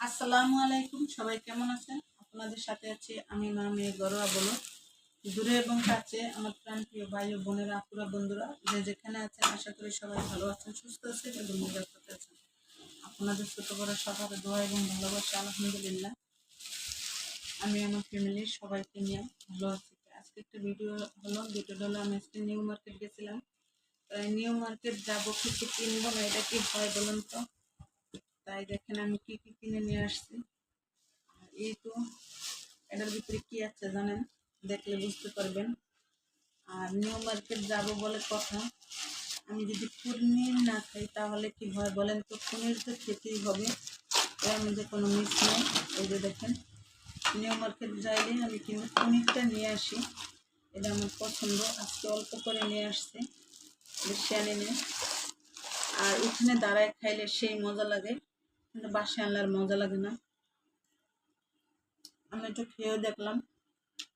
আসসালামু আলাইকুম, সবাই কেমন আছেন? আপনাদের সাথে আছি আমি মা মেয়ে গরোয়া বলো দূরে এবং কাছে আমার প্রাণপ্রিয় ভাই ও বোনেরা, আপুরা, বন্ধুরা, যে যেখানে আছেন, আশা করি সবাই ভালো আছেন, সুস্থ আছেন এবং নিরাপদ আছেন। আপনাদের ছোট বড় সবার দোয়া এবং ভালোবাসা, আলহামদুলিল্লাহ। আমি আমার ফ্যামিলির সবাইকে নিয়ে ভালো আছি। আজকে একটা ভিডিও হলো ভিডিওটা হলো, আমি আজকে নিউ মার্কেট গেছিলাম। নিউ মার্কেট যাব কিছু কিনবো না, এটা কি হয় বলুন তো? তাই দেখেন আমি কি কি কিনে নিয়ে আসছি। এই তো, এটার ভিতরে কি আছে জানেন? দেখলে বুঝতে পারবেন। আর নিউ মার্কেট যাব বলে কথা। আমি যদি পনির না খাই তাহলে কি হয় বলেন তো, পনির তো খেতেই হবে। এর মধ্যে কোনো মিস নেই। এই যে দেখেন নিউ মার্কেট যাইলে আমি কিন্তু পনিরটা নিয়ে আসি। এটা আমার পছন্দ। আজকে অল্প করে নিয়ে আসছি। বেশি আনি আর উঠোনে দাঁড়ায় খাইলে সেই মজা লাগে। কিন্তু বাসায় আনলে আর মজা লাগে না। আমি একটু খেয়েও দেখলাম।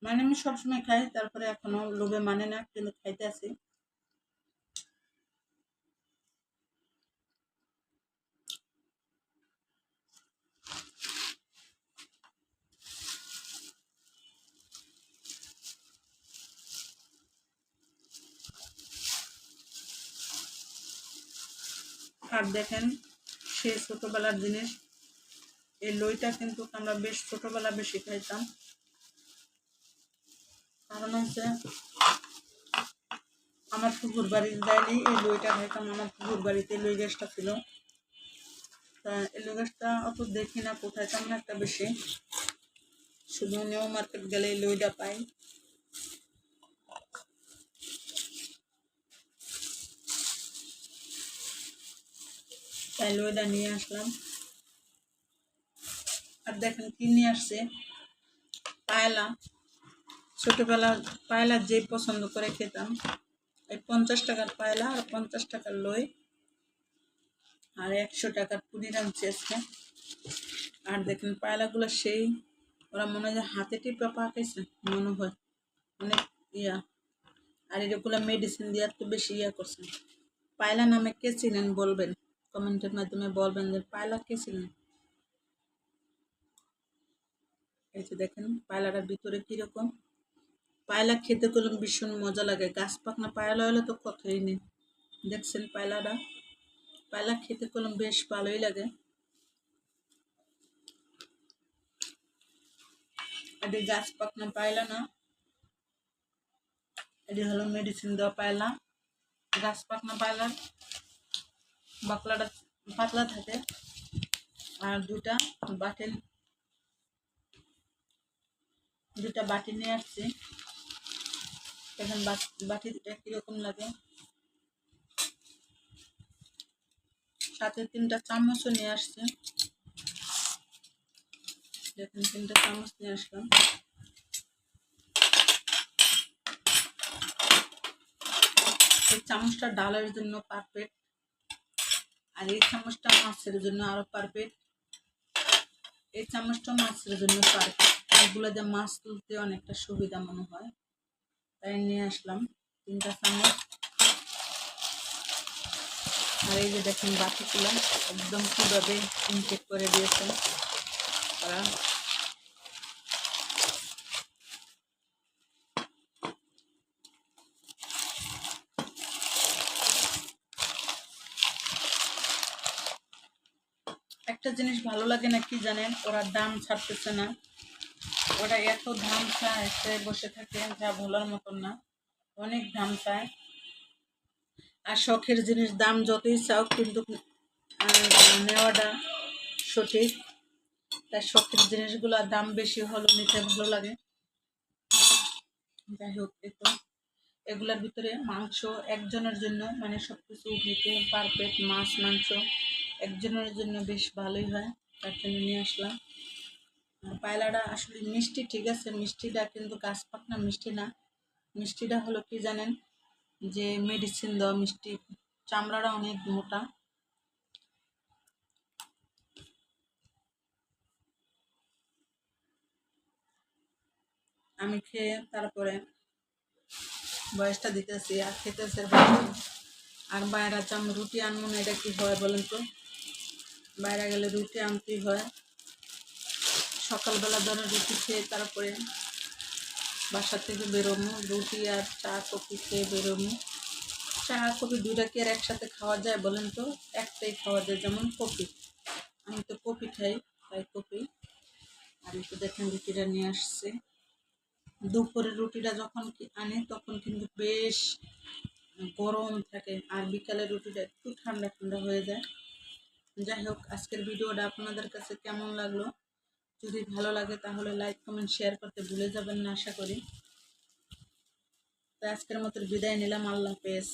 মানে আমি সবসময় খাই, তারপরে এখনও লোভে মানে না, কিন্তু খাইতে আছি আর দেখেন। সে ছোটবেলার জিনিস। এই লইটা কিন্তু আমরা বেশ ছোটবেলা বেশি খাইতাম কারণ হচ্ছে, আমার পুকুর বাড়ির দাইলি এই লইটা খাইতাম, আমার পুকুর বাড়িতে লই গ্যাসটা ছিল। তা এই লই গাছটা অত দেখি না, কোথায় তেমন একটা বেশি। শুধু নিউ মার্কেট গেলে লইটা পাই। তাই লইটা নিয়ে আসলাম। আর দেখেন কি নিয়ে আসছে? পায়লা। ছোটবেলা পায়লা যে পছন্দ করে খেতাম। এই পঞ্চাশ টাকার পায়লা আর পঞ্চাশ টাকার লই। আর একশো টাকার পুরির আনছে আজকে। আর দেখেন পায়লাগুলো সেই, ওরা মনে হয় হাতে টিপে পাকাইছে, মনে হয়। অনেক ইয়া। আর এগুলো মেডিসিন দিয়ে একটু বেশি ইয়া করছে। পায়লা নামে কে ছিলেন বলবেন? কমেন্টের মাধ্যমে বলবেন যে পায়লা কে ছিলেন? এই যে দেখেন পায়লাটার ভিতরে কীরকম? পায়লা খেতে করলাম ভীষণ মজা লাগে। গাছ পাকনা পায়লা হলে তো কথাই নেই। দেখছেন পায়লাটা পায়লা খেতে করলাম বেশ ভালোই লাগে। এটি গাছ পাকনা পায়লা না। এটি হলো মেডিসিন দেওয়া পায়লা গাছ পাকনা পায়লা বাকলাটা পাতলা থাকে। আর দুটা বাটেন দুটা বাটি নিয়ে আসছি। এখন বাটিটা কীরকম লাগে? সাথে তিনটা চামচও নিয়ে আসছে। দেখুন, তিনটা চামচ নিয়ে আসলাম। এই চামচটা ডালের জন্য পারফেক্ট আর এই চামচটা মাছের জন্য আরও পারফেক্ট এই চামচটা মাছের জন্য পারফেক্ট দিয়ে মাছ তুলতে অনেকটা সুবিধা মনে হয়। তাই নিয়ে আসলাম তিনটা চামচ। আর এই যে দেখেন বাকিগুলো একদম কীভাবে ইনটেক করে দিয়েছেন তারা। একটা জিনিস ভালো লাগে না কি জানেন? ওরা দাম ছাড়তেছে না। ওরা এত দাম চায় বসে থাকে, যা বলার মতন না। অনেক দাম চায়। আর শখের জিনিস, দাম যতই চাও কিন্তু নেওয়াটা সঠিক। তাই শখের জিনিসগুলো দাম বেশি হলো নিতে ভালো লাগে। যাই হোক দেখো এগুলোর ভিতরে মাংস একজনের জন্য মানে সব কিছু পারফেক্ট মাছ, মাংস। একজনের জন্য বেশ ভালোই হয়, তার জন্য নিয়ে আসলাম। পায়লাটা আসলে মিষ্টি ঠিক আছে, মিষ্টিটা কিন্তু গাছ পাকনা মিষ্টি না। মিষ্টিটা হলো কি জানেন? যে মেডিসিন দেওয়া মিষ্টি, চামড়াটা অনেক মোটা। আমি খেয়ে তারপরে বয়সটা দিতেছি, আর খেতেছে আর বাইরে চাম রুটি আনব না, এটা কি হয় বলেন তো? বাইরে গেলে রুটি আনতেই হয়। সকালবেলা ধরে রুটি খেয়ে তারপরে বাসা থেকে বেরোবো, রুটি আর চা কফি খেয়ে বেরোবো। চা, কফি দুইটা কি আর একসাথে খাওয়া যায় বলেন তো? একটাই খাওয়া যায়, যেমন কফি। আমি তো কফি খাই, তাই কফি। আর একটু দেখেন রুটিটা নিয়ে আসছে। দুপুরে রুটিটা যখন কি আনে, তখন কিন্তু বেশ গরম থাকে। আর বিকালে রুটিটা একটু ঠান্ডা ঠান্ডা হয়ে যায়। যাই হোক আজকের ভিডিওটা আপনাদের কাছে কেমন লাগল? যদি ভালো লাগে তাহলে লাইক কমেন্ট শেয়ার করতে ভুলে যাবেন না, আশা করি। তো আজকের মতো বিদায় নিলাম, আল্লাহ হাফেজ।